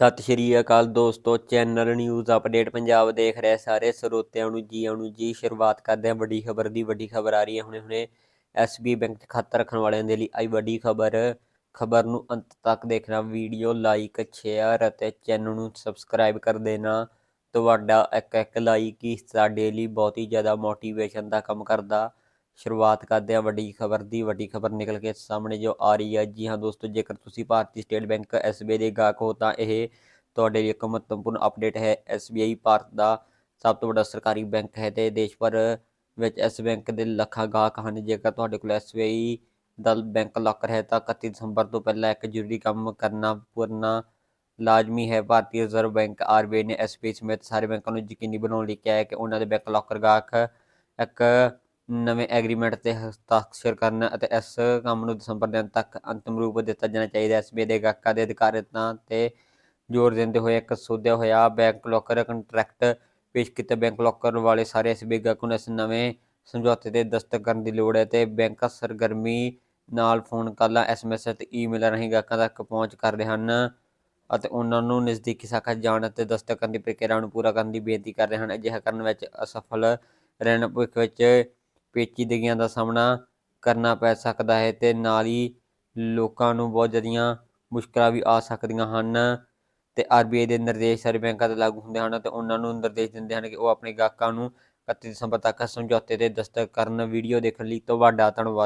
ਸਤਿ ਸ਼੍ਰੀ ਅਕਾਲ ਦੋਸਤੋ, channel news update Punjab ਦੇਖ ਰਹੇ ਸਾਰੇ ਸਰੋਤਿਆਂ ਨੂੰ ਜੀ ਆਉਣ ਨੂੰ ਜੀ, ਸ਼ੁਰੂਆਤ ਕਰਦੇ ਹਾਂ ਵੱਡੀ ਖਬਰ ਦੀ, ਵੱਡੀ ਖਬਰ ਆ ਰਹੀ ਹੈ ਹੁਣੇ ਹੁਣੇ। ਐਸਬੀ ਬੈਂਕ 'ਚ ਖਾਤਾ ਰੱਖਣ ਵਾਲਿਆਂ ਦੇ ਲਈ ਆਈ ਵੱਡੀ ਖਬਰ। ਖਬਰ ਨੂੰ ਅੰਤ ਤੱਕ ਦੇਖਣਾ, ਵੀਡੀਓ ਲਾਈਕ, ਸ਼ੇਅਰ ਅਤੇ ਚੈਨਲ ਨੂੰ ਸਬਸਕ੍ਰਾਈਬ ਕਰ ਦੇਣਾ। ਤੁਹਾਡਾ ਇੱਕ ਇੱਕ ਲਾਈਕ ਹੀ ਸਾਡੇ ਲਈ ਬਹੁਤ ਹੀ ਜ਼ਿਆਦਾ ਮੋਟੀਵੇਸ਼ਨ ਦਾ ਕੰਮ ਕਰਦਾ। ਸ਼ੁਰੂਆਤ ਕਰਦੇ ਹਾਂ ਵੱਡੀ ਖਬਰ ਦੀ, ਵੱਡੀ ਖਬਰ ਨਿਕਲ ਕੇ ਸਾਹਮਣੇ ਜੋ ਆ ਰਹੀ ਹੈ। ਜੀ ਹਾਂ ਦੋਸਤੋ, ਜੇਕਰ ਤੁਸੀਂ ਭਾਰਤੀ ਸਟੇਟ ਬੈਂਕ ਐਸਬੀਆਈ ਦੇ ਗਾਹਕ ਹੋ ਤਾਂ ਇਹ ਤੁਹਾਡੇ ਲਈ ਇੱਕ ਮਹੱਤਵਪੂਰਨ ਅਪਡੇਟ ਹੈ। ਐਸਬੀਆਈ ਭਾਰਤ ਦਾ ਸਭ ਤੋਂ ਵੱਡਾ ਸਰਕਾਰੀ ਬੈਂਕ ਹੈ ਤੇ ਦੇਸ਼ ਭਰ ਵਿੱਚ ਇਸ ਬੈਂਕ ਦੇ ਲੱਖਾਂ ਗਾਹਕ ਹਨ। ਜੇਕਰ ਤੁਹਾਡੇ ਕੋਲ ਐਸਬੀਆਈ ਦਾ ਬੈਂਕ ਲਾਕਰ ਹੈ ਤਾਂ 31 ਦਸੰਬਰ ਤੋਂ ਪਹਿਲਾਂ ਇੱਕ ਜ਼ਰੂਰੀ ਕੰਮ ਕਰਨਾ ਪੂਰਨਾ ਲਾਜ਼ਮੀ ਹੈ। ਭਾਰਤੀ ਰਿਜ਼ਰਵ ਬੈਂਕ ਆਰਬੀਆਈ ਨੇ ਐਸਬੀਆਈ ਸਮੇਤ ਸਾਰੇ ਬੈਂਕਾਂ ਨੂੰ ਯਕੀਨੀ ਬਣਾਉਣ ਲਈ ਕਿਹਾ ਹੈ ਕਿ ਉਹਨਾਂ ਦੇ ਬੈਂਕ ਲਾਕਰ ਗਾਹਕ ਇੱਕ ਨਵੇਂ ਐਗਰੀਮੈਂਟ ਤੇ ਹਸਤਾਖਰ ਕਰਨ ਅਤੇ ਇਸ ਕੰਮ ਨੂੰ ਦਸੰਬਰ ਦੇ ਅੰਤ ਤੱਕ ਅੰਤਮ ਰੂਪ ਦਿੱਤਾ ਜਾਣਾ ਚਾਹੀਦਾ ਹੈ। ਐਸਬੀਆਈ ਦੇ ਗਾਹਕਾਂ ਦੇ ਅਧਿਕਾਰੀਆਂ ਤੇ ਜ਼ੋਰ ਦਿੰਦੇ ਹੋਏ ਇੱਕ ਸੋਧਿਆ ਹੋਇਆ ਬੈਂਕ ਲੋਕਰ ਕੰਟਰੈਕਟ ਪੇਸ਼ ਕੀਤਾ। ਬੈਂਕ ਲੋਕਰ ਵਾਲੇ ਸਾਰੇ ਐਸਬੀਆਈ ਗਾਹਕਾਂ ਨੂੰ ਇਸ ਨਵੇਂ ਸਮਝੌਤੇ ਤੇ ਦਸਤਖਤ ਕਰਨ ਦੀ ਲੋੜ ਹੈ ਤੇ ਬੈਂਕਾਂ ਸਰਗਰਮੀ ਨਾਲ ਫੋਨ ਕਾਲਾਂ ਐਸਐਮਐਸ ਅਤੇ ਈਮੇਲ ਰਾਹੀਂ ਗਾਹਕਾਂ ਤੱਕ ਪਹੁੰਚ ਕਰ ਰਹੇ ਹਨ ਅਤੇ ਉਹਨਾਂ ਨੂੰ ਨਜ਼ਦੀਕੀ ਸ਼ਾਖਾ ਜਾਣ ਅਤੇ ਦਸਤਖਤ ਕਰਨ ਦੀ ਪ੍ਰਕਿਰਿਆ ਨੂੰ ਪੂਰਾ ਕਰਨ ਦੀ ਬੇਨਤੀ ਕਰ ਰਹੇ ਹਨ। ਅਜਿਹਾ ਕਰਨ ਵਿੱਚ ਅਸਫਲ ਰਹਿਣ ਭਵਿੱਖ ਵਿੱਚ ਪੇਚੀਦਗੀਆਂ ਦਾ ਸਾਹਮਣਾ ਕਰਨਾ ਪੈ ਸਕਦਾ ਹੈ ਤੇ ਨਾਲ ਹੀ ਲੋਕਾਂ ਨੂੰ ਬਹੁਤ ਜ਼ਿਆਦੀਆਂ ਮੁਸ਼ਕਲਾਂ ਵੀ ਆ ਸਕਦੀਆਂ ਹਨ ਤੇ ਆਰਬੀਆਈ ਦੇ ਨਿਰਦੇਸ਼ ਸਾਰੇ ਬੈਂਕਾਂ ਤੇ ਲਾਗੂ ਹੁੰਦੇ ਹਨ ਤੇ ਉਹਨਾਂ ਨੂੰ ਨਿਰਦੇਸ਼ ਦਿੰਦੇ ਹਨ ਕਿ ਉਹ ਆਪਣੇ ਗਾਹਕਾਂ ਨੂੰ 31 ਦਸੰਬਰ ਤੱਕ ਸਮਝੌਤੇ ਤੇ ਦਸਤਖਤ ਕਰਨ ਵੀਡੀਓ ਦੇਖਣ ਲਈ। ਤੁਹਾਡਾ ਧੰਨਵਾਦ।